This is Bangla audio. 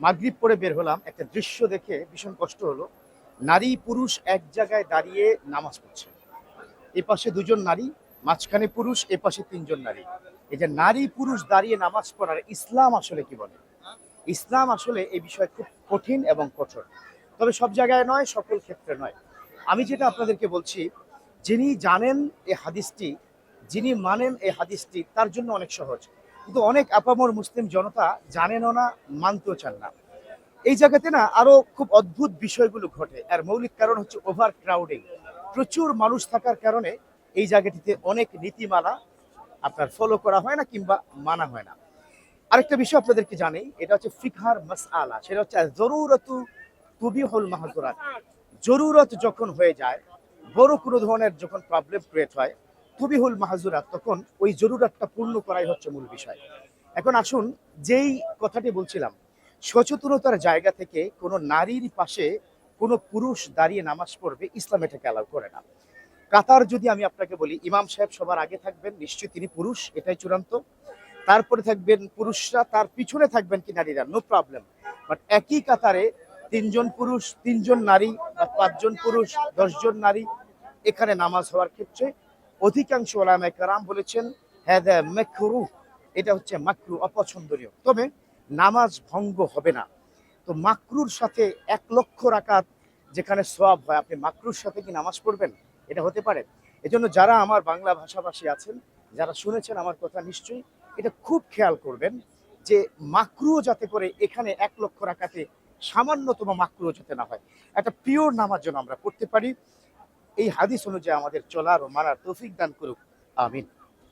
মাগরিব পরে বের হলাম, একটা দৃশ্য দেখে ভীষণ কষ্ট হলো। নারী পুরুষ এক জায়গায় দাঁড়িয়ে নামাজ পড়ছে। এ পাশে দুজন নারী, মাঝখানে পুরুষ এ পাশে তিনজন নারী। এই যে নারী পুরুষ দাঁড়িয়ে নামাজ পড়ার ইসলাম আসলে কি বলে? ইসলাম আসলে এই বিষয়ে খুব কঠিন এবং কঠোর। তবে সব জায়গায় নয়, সকল ক্ষেত্রে নয়। আমি যেটা আপনাদেরকে বলছি, যিনি জানেন এই হাদিসটি, যিনি মানেন এই হাদিসটি, তার জন্য অনেক সহজ। কিন্তু অনেক আপামর মুসলিম জনতা জানেনও না, মানতেও চান না। এই জায়গাতে না আরও খুব অদ্ভুত বিষয়গুলো ঘটে। আর মৌলিক কারণ হচ্ছে ওভার ক্রাউডিং প্রচুর মানুষ থাকার কারণে এই জায়গাটিতে অনেক নীতিমালা আপনার ফলো করা হয় না কিংবা মানা হয় না। আরেকটা বিষয় আপনাদেরকে জানি এটা হচ্ছে ফিকহার মাস আলা সেটা হচ্ছে জরুরতু তুবিহুল মাহজুরাত জরুরত যখন হয়ে যায়, বড় কোনো ধরনের যখন প্রবলেম ক্রিয়েট হয় তুবিহুল মাহজুরাত, তখন ওই জরুরতটা পূর্ণ করাই হচ্ছে মূল বিষয়। এখন আসুন, যেই কথাটি বলছিলাম, সচেতনতার জায়গা থেকে কোনো নারীর পাশে কোনো পুরুষ দাঁড়িয়ে নামাজ পড়বে ইসলাম এটাকে অ্যালাউ করে না। কাতার যদি আমি আপনাকে বলি, ইমাম সাহেব সবার আগে থাকবেন, নিশ্চয়ই তিনি পুরুষ, এটাই চূড়ান্ত। তারপরে থাকবেন পুরুষরা, তার পিছনে থাকবেন কি নারীরা নো প্রবলেম বাট একই কাতারে তিনজন পুরুষ, তিনজন নারী বা পাঁচজন পুরুষ, দশজন নারী, এখানে নামাজ হওয়ার ক্ষেত্রে অধিকাংশ ওলামায়ে কারাম বলেছেন হ্যাঁ মেকরু এটা হচ্ছে মাকরু, অপছন্দনীয়। তবে নামাজ ভঙ্গ হবে না। তো মাকরুর সাথে এক লক্ষ রাকাত যেখানে সওয়াব হয়, আপনি মাকরুর সাথে কি নামাজ পড়বেন? এটা হতে পারে। এজন্য যারা আমার বাংলা ভাষাভাষী আছেন, যারা শুনেছেন আমার কথা নিশ্চয়ই, এটা খুব খেয়াল করবেন যে মাকরুও যাতে করে এখানে এক লক্ষ রাকাতে সামান্যতম মাকরুও যাতে না হয়। একটা পিওর নামাজ যেন আমরা পড়তে পারি। এই হাদিস অনুযায়ী আমাদের চলার ও মানার তৌফিক দান করুক। আমিন।